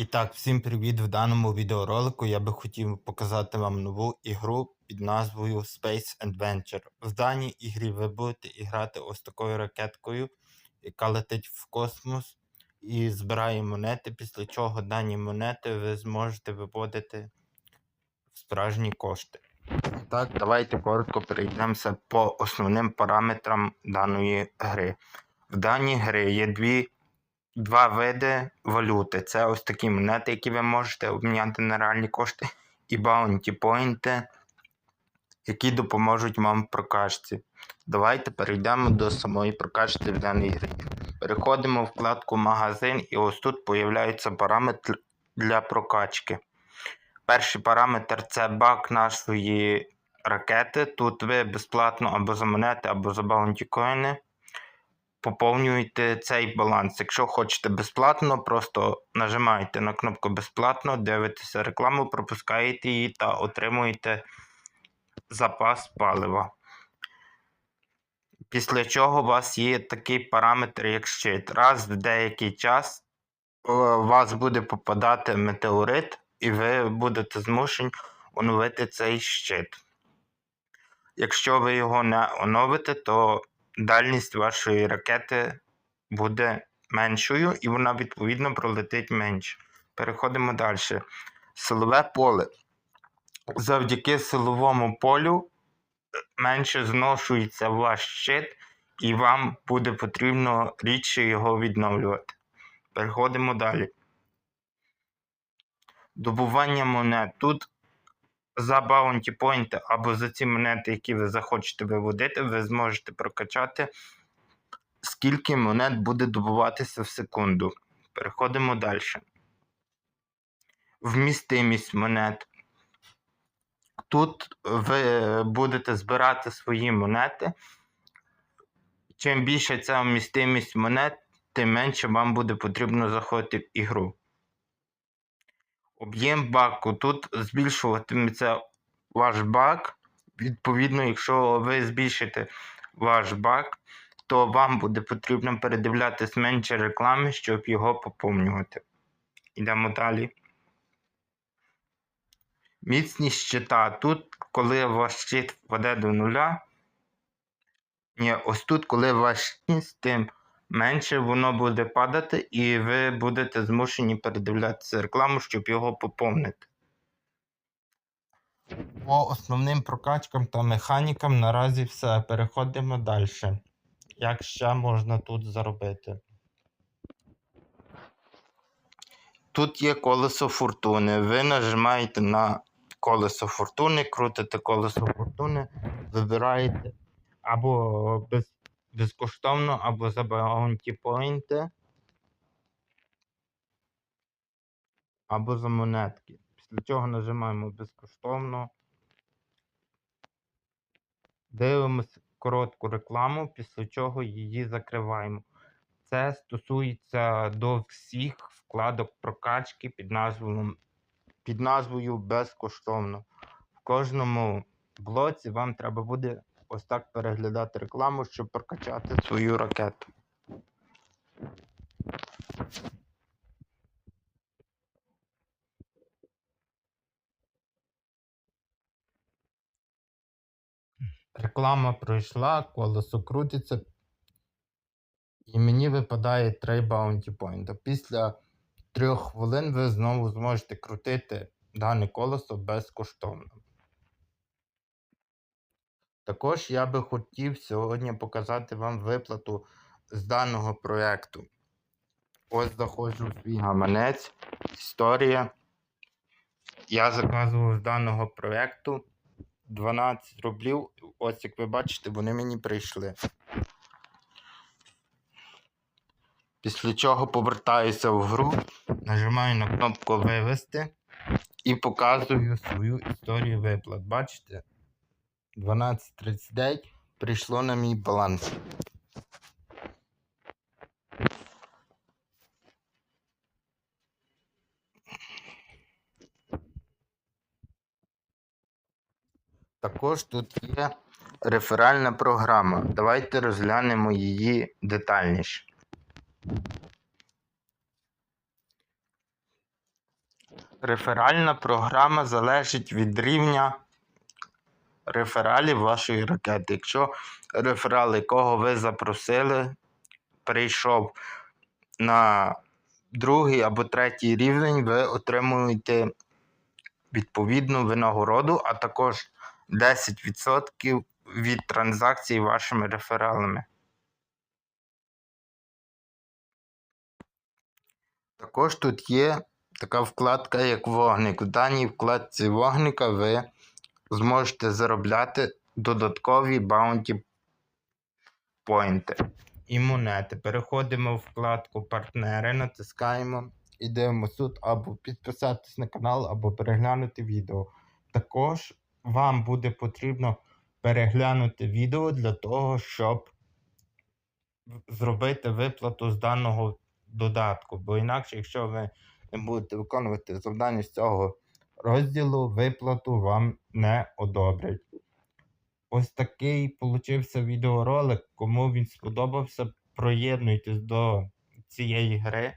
І так, всім привіт! В даному відеоролику я би хотів показати вам нову ігру під назвою Space Adventure. В даній ігрі ви будете грати ось такою ракеткою, яка летить в космос і збирає монети, після чого дані монети ви зможете виводити в справжні кошти. Так, давайте коротко перейдемося по основним параметрам даної гри. В даній грі є дві два види валюти. Це ось такі монети, які ви можете обміняти на реальні кошти, і баунті поінти, які допоможуть вам в прокачці. Давайте перейдемо до самої прокачки в даній грі. Переходимо в вкладку Магазин, і ось тут появляється параметр для прокачки. Перший параметр це бак нашої ракети. Тут ви безплатно або за монети, або за баунті коїни поповнюєте цей баланс. Якщо хочете безплатно, просто нажимаєте на кнопку безплатно, дивитеся рекламу, пропускаєте її та отримуєте запас палива. Після чого у вас є такий параметр, як щит. Раз в деякий час у вас буде попадати метеорит, і ви будете змушені оновити цей щит. Якщо ви його не оновите, то дальність вашої ракети буде меншою і вона відповідно пролетить менше. Переходимо далі. Силове поле. Завдяки силовому полю менше зношується ваш щит, і вам буде потрібно рідше його відновлювати. Переходимо далі. Добування монет. Тут за баунті поінти або за ці монети, які ви захочете виводити, ви зможете прокачати, скільки монет буде добуватися в секунду. Переходимо далі. Вмістимість монет. Тут ви будете збирати свої монети. Чим більше ця вмістимість монет, тим менше вам буде потрібно заходити в ігру. Об'єм баку. Тут збільшуватиметься ваш бак. Відповідно, якщо ви збільшите ваш бак, то вам буде потрібно передивлятись менше реклами, щоб його поповнювати. Йдемо далі. Міцність щита. Тут, коли ваш щит впаде до нуля. Ні, ось тут, коли ваш щит, тим менше воно буде падати, і ви будете змушені передивлятися рекламу, щоб його поповнити. По основним прокачкам та механікам наразі все. Переходимо далі. Як ще можна тут заробити? Тут є колесо фортуни. Ви нажимаєте на колесо фортуни, крутите колесо фортуни, вибираєте або без безкоштовно або за баунті поінти, або за монетки. Після чого нажимаємо безкоштовно. Дивимося коротку рекламу, після чого її закриваємо. Це стосується до всіх вкладок прокачки під назвою, під назвою безкоштовно. В кожному блоці вам треба буде ось так переглядати рекламу, щоб прокачати свою ракету. Реклама пройшла, колесо крутиться. І мені випадає 3 баунті поінта. Після 3 хвилин ви знову зможете крутити дане колесо безкоштовно. Також я би хотів сьогодні показати вам виплату з даного проєкту. Ось заходжу в свій гаманець. Історія. Я заказував з даного проєкту 12 рублів. Ось як ви бачите, вони мені прийшли. Після чого повертаюся в гру, нажимаю на кнопку Вивести і показую свою історію виплат. Бачите? 12.39 прийшло на мій баланс. Також тут є реферальна програма. Давайте розглянемо її детальніше. Реферальна програма залежить від рівня рефералів вашої ракети. Якщо реферал, якого ви запросили, перейшов на другий або третій рівень, ви отримуєте відповідну винагороду, а також 10% від транзакцій вашими рефералами. Також тут є така вкладка, як вогник. В даній вкладці вогника ви зможете заробляти додаткові баунті поінти і монети. Переходимо в вкладку партнери, натискаємо і дивимося тут або підписатись на канал, або переглянути відео. Також вам буде потрібно переглянути відео для того, щоб зробити виплату з даного додатку. Бо інакше, якщо ви не будете виконувати завдання з цього розділу, виплату вам не одобрять. Ось такий получився відеоролик. Кому він сподобався, приєднуйтесь до цієї гри.